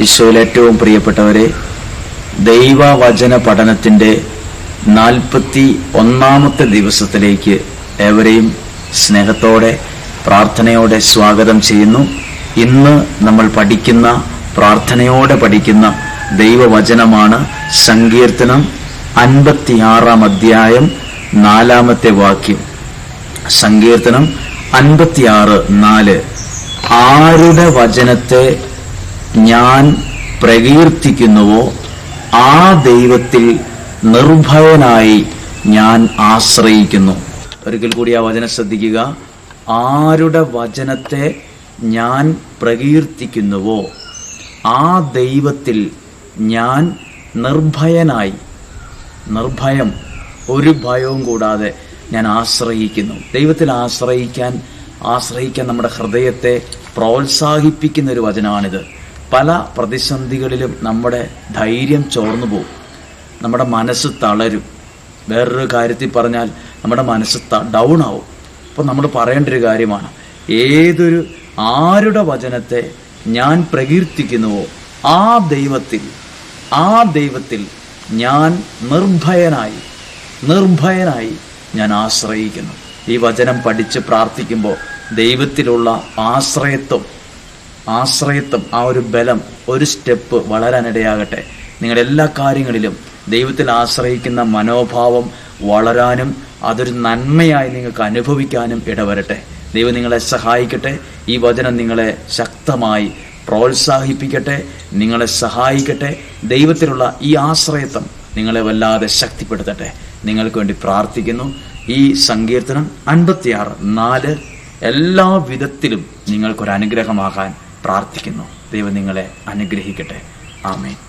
ഈശോയിൽ ഏറ്റവും പ്രിയപ്പെട്ടവരെ ദൈവവചന പഠനത്തിന്റെ നാൽപ്പത്തി ഒന്നാമത്തെ ദിവസത്തിലേക്ക് ഏവരെയും സ്നേഹത്തോടെ പ്രാർത്ഥനയോടെ സ്വാഗതം ചെയ്യുന്നു. ഇന്ന് നമ്മൾ പഠിക്കുന്ന പ്രാർത്ഥനയോടെ പഠിക്കുന്ന ദൈവവചനമാണ് സങ്കീർത്തനം അൻപത്തിയാറാം അധ്യായം നാലാമത്തെ വാക്യം. സങ്കീർത്തനം അൻപത്തിയാറ് നാല്. ആരുടെ വചനത്തെ ഞാൻ പ്രകീർത്തിക്കുന്നുവോ ആ ദൈവത്തിൽ നിർഭയനായി ഞാൻ ആശ്രയിക്കുന്നു. ഒരിക്കൽ കൂടി ആ വചനം ശ്രദ്ധിക്കുക. ആരുടെ വചനത്തെ ഞാൻ പ്രകീർത്തിക്കുന്നുവോ ആ ദൈവത്തിൽ ഞാൻ നിർഭയനായി നിർഭയം ഒരു ഭയവും കൂടാതെ ഞാൻ ആശ്രയിക്കുന്നു. ദൈവത്തിൽ ആശ്രയിക്കാൻ ആശ്രയിക്കാൻ നമ്മുടെ ഹൃദയത്തെ പ്രോത്സാഹിപ്പിക്കുന്ന ഒരു വചനമാണിത് പല പ്രതിസന്ധികളിലും നമ്മുടെ ധൈര്യം ചോർന്നു പോകും. നമ്മുടെ മനസ്സ് തളരും. വേറൊരു കാര്യത്തിൽ പറഞ്ഞാൽ നമ്മുടെ മനസ്സ് ഡൗൺ ആവും. അപ്പോൾ നമ്മൾ പറയേണ്ട ഒരു കാര്യമാണ്. ഏതൊരു ആരുടെ വചനത്തെ ഞാൻ പ്രകീർത്തിക്കുന്നുവോ ആ ദൈവത്തിൽ ആ ദൈവത്തിൽ ഞാൻ നിർഭയനായി നിർഭയനായി ഞാൻ ആശ്രയിക്കുന്നു. ഈ വചനം പഠിച്ച് പ്രാർത്ഥിക്കുമ്പോൾ ദൈവത്തിലുള്ള ആശ്രയത്വം ആശ്രയത്വം ആ ഒരു ബലം ഒരു സ്റ്റെപ്പ് വളരാനിടയാകട്ടെ. നിങ്ങളുടെ എല്ലാ കാര്യങ്ങളിലും ദൈവത്തിൽ ആശ്രയിക്കുന്ന മനോഭാവം വളരാനും അതൊരു നന്മയായി നിങ്ങൾക്ക് അനുഭവിക്കാനും ഇടവരട്ടെ. ദൈവം നിങ്ങളെ സഹായിക്കട്ടെ. ഈ വചനം നിങ്ങളെ ശക്തമായി പ്രോത്സാഹിപ്പിക്കട്ടെ നിങ്ങളെ സഹായിക്കട്ടെ. ദൈവത്തിലുള്ള ഈ ആശ്രയത്വം നിങ്ങളെ വല്ലാതെ ശക്തിപ്പെടുത്തട്ടെ. നിങ്ങൾക്ക് വേണ്ടി പ്രാർത്ഥിക്കുന്നു. ഈ സങ്കീർത്തനം അൻപത്തിയാറ് നാല് എല്ലാ വിധത്തിലും നിങ്ങൾക്കൊരു അനുഗ്രഹമാകാൻ പ്രാർത്ഥിക്കുന്നു. ദൈവം നിങ്ങളെ അനുഗ്രഹിക്കട്ടെ. ആമേൻ.